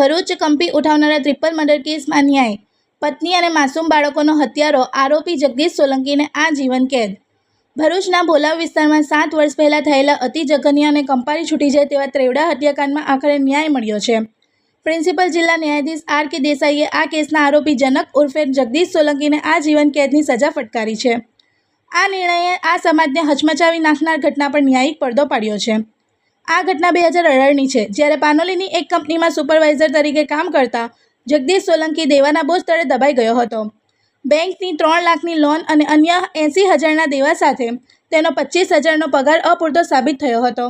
ભરૂચ કંપી ઉઠાવનારા triple murder કેસમાં ન્યાય. પત્ની અને માસૂમ બાળકોનો હત્યારો, આરોપી જગદીશ સોલંકીને આજીવન કેદ. ભરૂચના ભોલાવ વિસ્તારમાં સાત વર્ષ પહેલાં થયેલા અતિ જઘન્ય અને કંપારી છૂટી જાય તેવા ત્રેવડા હત્યાકાંડમાં આખરે ન્યાય મળ્યો છે. પ્રિન્સિપલ જિલ્લા ન્યાયાધીશ આર કે દેસાઈએ આ કેસના આરોપી જનક ઉર્ફે જગદીશ સોલંકીને આજીવન કેદની સજા ફટકારી છે. આ નિર્ણયે આ સમાજને હચમચાવી નાખનાર ઘટના પર ન્યાયિક પડદો પાડ્યો છે. આ ઘટના બે હજાર અઢારની છે. જ્યારે પાનોલીની એક કંપનીમાં સુપરવાઇઝર તરીકે કામ કરતા જગદીશ સોલંકી દેવાના બોજ તળે દબાઈ ગયો હતો. બેંકની ત્રણ લાખની લોન અને અન્ય એંસી હજારના દેવા સાથે તેનો પચીસ હજારનો પગાર અપૂરતો સાબિત થયો હતો.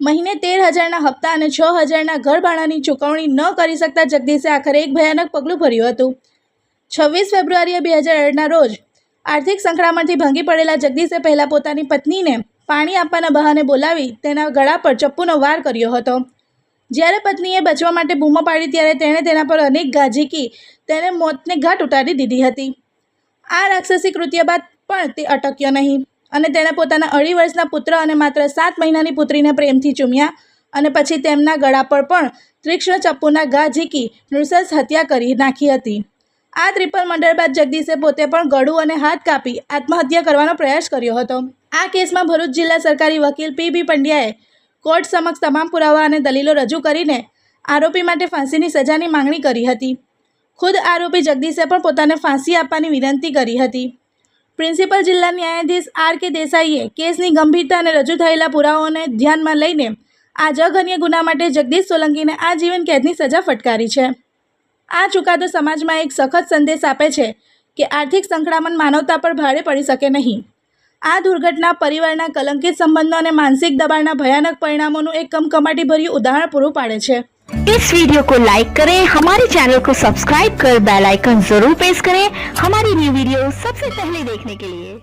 મહિને તેર હજારના હપ્તા અને છ હજારના ઘર ભાડાની ચૂકવણી ન કરી શકતા જગદીશે આખરે એક ભયાનક પગલું ભર્યું હતું. છવ્વીસ ફેબ્રુઆરીએ બે હજાર આઠના રોજ આર્થિક સંકળામણથી ભાંગી પડેલા જગદીશે પહેલાં પોતાની પત્નીને પાણી આપવાના બહાને બોલાવી તેના ગળા પર ચપ્પુનો વાર કર્યો હતો. જ્યારે પત્નીએ બચવા માટે બૂમો પાડી ત્યારે તેણે તેના પર અનેક ગાજીકી તેને મોતને ઘાટ ઉતારી દીધી હતી. આ રાક્ષસી કૃત્ય બાદ પણ તે અટક્યો નહીં અને તેણે પોતાના અઢી વર્ષના પુત્ર અને માત્ર સાત મહિનાની પુત્રીને પ્રેમથી ચૂમ્યા અને પછી તેમના ગળા પર પણ તીક્ષ્ણ ચપ્પુના ઘા ઝીકી, નૃશંસ હત્યા કરી નાખી હતી. આ ત્રિપલ મંડળ બાદ જગદીશે પોતે પણ ગળું અને હાથ કાપી આત્મહત્યા કરવાનો પ્રયાસ કર્યો હતો. આ કેસમાં ભરૂચ જિલ્લા સરકારી વકીલ પી બી પંડ્યાએ કોર્ટ સમક્ષ તમામ પુરાવા અને દલીલો રજૂ કરીને આરોપી માટે ફાંસીની સજાની માંગણી કરી હતી. ખુદ આરોપી જગદીશે પણ પોતાને ફાંસી આપવાની વિનંતી કરી હતી. પ્રિન્સિપલ જિલ્લા ન્યાયાધીશ આર કે દેસાઈએ કેસની ગંભીરતા અને રજૂ થયેલા પુરાવાઓને ધ્યાનમાં લઈને આ જઘન્ય ગુના માટે જગદીશ સોલંકીને આજીવન કેદની સજા ફટકારી છે. આ ચુકાદો સમાજમાં એક સખત સંદેશ આપે છે કે આર્થિક સંકળામણ માનવતા પર ભારે પડી શકે નહીં. આ દુર્ઘટના પરિવારના કલંકિત સંબંધો અને માનસિક દબાણના ભયાનક પરિણામોનું એક કમકમાટી ભર્યું ઉદાહરણ પૂરું પાડે છે इस वीडियो को लाइक करें हमारे चैनल को सब्सक्राइब कर बेल आइकन जरूर प्रेस करें हमारी न्यू वीडियो सबसे पहले देखने के लिए